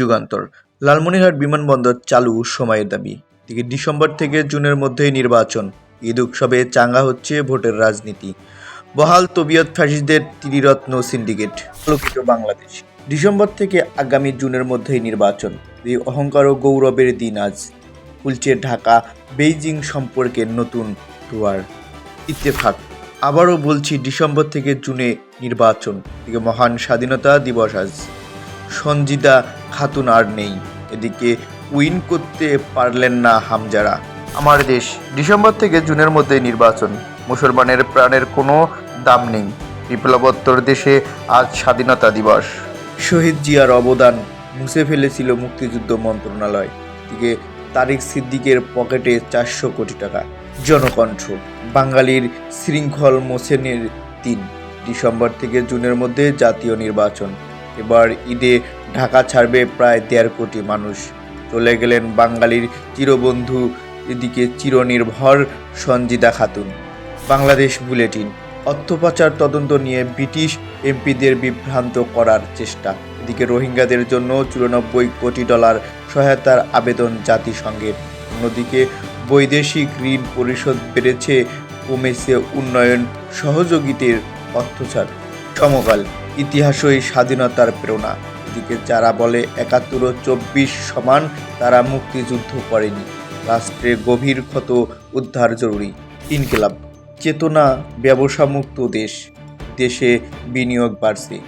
যুগান্তর। লালমনিরহাট বিমানবন্দর চালু সময়ের দাবি। দিকে ডিসেম্বর থেকে জুনের মধ্যেই নির্বাচন। ঈদ উৎসবে চাঙ্গা হচ্ছে ভোটের রাজনীতি। বহাল তবিয়ত ফ্যাসিস্টদের তিরিরত্ন সিন্ডিকেট, আলোকিত বাংলাদেশ। ডিসেম্বর থেকে আগামী জুনের মধ্যেই নির্বাচন। এই অহংকার ও গৌরবের দিন আজ। খুলছে ঢাকা, বেইজিং সম্পর্কে নতুন দুয়ার। ইত্তেফাক, আবারও বলছি ডিসেম্বর থেকে জুনে নির্বাচন। এদিকে মহান স্বাধীনতা দিবস আজ। সঞ্জিদা খাতুন আর নেই। এদিকে উইন করতে পারলেন না হামজারা। আমার দেশ, ডিসেম্বর থেকে জুনের মধ্যে নির্বাচন। মুসলমানের প্রাণের কোনো দাম নেই। বিপ্লবোত্তর দেশে আজ স্বাধীনতা দিবস। শহীদ জিয়ার অবদান মুছে ফেলেছিল মুক্তিযুদ্ধ মন্ত্রণালয়। দিকে তারিক সিদ্দিকের পকেটে চারশো কোটি টাকা। জনকণ্ঠ, বাঙালির শৃঙ্খল মোছেনের দিন ডিসেম্বর থেকে জুনের মধ্যে জাতীয় নির্বাচন। এবার ঈদে ঢাকা ছাড়বে প্রায় দেড় কোটি মানুষ। চলে গেলেন বাঙালির চিরবন্ধু, এদিকে চিরনির্ভর সঞ্জিদা খাতুন। বাংলাদেশ বুলেটিন অর্থ পাচার তদন্ত নিয়ে ব্রিটিশ এমপিদের বিভ্রান্ত করার চেষ্টা। এদিকে রোহিঙ্গাদের জন্য চুরানব্বই কোটি ডলার সহায়তার আবেদন জাতিসংঘের। অন্যদিকে বৈদেশিক ঋণ পরিশোধ বেড়েছে, কমেছে উন্নয়ন সহযোগিতার অর্থছাড় সমকাল, ইতিহাসই স্বাধীনতার প্রেরণা। এদিকে যারা বলে একাত্তর ও চব্বিশ সমান, তারা মুক্তিযুদ্ধ করেনি। রাষ্ট্রে গভীর ক্ষত উদ্ধার জরুরি। ইনকিলাব, চেতনা ব্যবসামুক্ত দেশ। দেশে বিনিয়োগ বাড়ছে।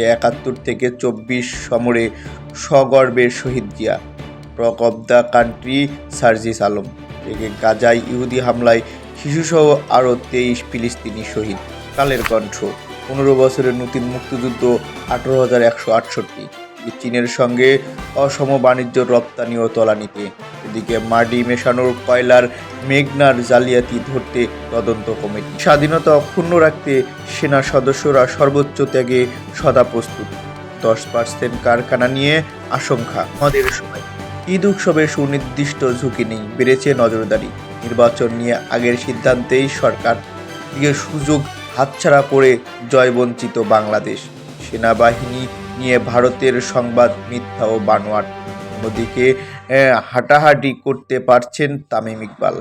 একাত্তর থেকে চব্বিশ সমরে সগর্বে শহীদ Zia. Rock of the country, Sarjis Alam. এদিকে গাজায় ইহুদি হামলায় শিশুসহ আরও তেইশ ফিলিস্তিনি শহীদ। কালের কণ্ঠ। পনেরো বছরের নতুন মুক্তিযুদ্ধ আঠারো হাজার একশো আটষট্টি। চীনের সঙ্গে অসম বাণিজ্য রপ্তানি ও তলানিতে। এদিকে মাটি মেশানোর কয়লার মেঘনার জালিয়াতি ধরতে তদন্ত কমিটি। স্বাধীনতা অক্ষুণ্ণ রাখতে সেনা সদস্যরা সর্বোচ্চ ত্যাগে সদা প্রস্তুত। দশ পার্সেন্ট কারখানা নিয়ে আশঙ্কা। আমাদের সময়। ঈদ উৎসবে সুনির্দিষ্ট ঝুঁকি নেই, বেড়েছে নজরদারি। নির্বাচন নিয়ে আগের সিদ্ধান্তেই সরকার। দিকে সুযোগ হাতছাড়া করে জয়বঞ্চিত বাংলাদেশ। সেনাবাহিনী নিয়ে ভারতের সংবাদ, মিথ্যা ও বানোয়াট। অন্যদিকে হাঁটাহাঁটি করতে পারছেন তামিম ইকবাল।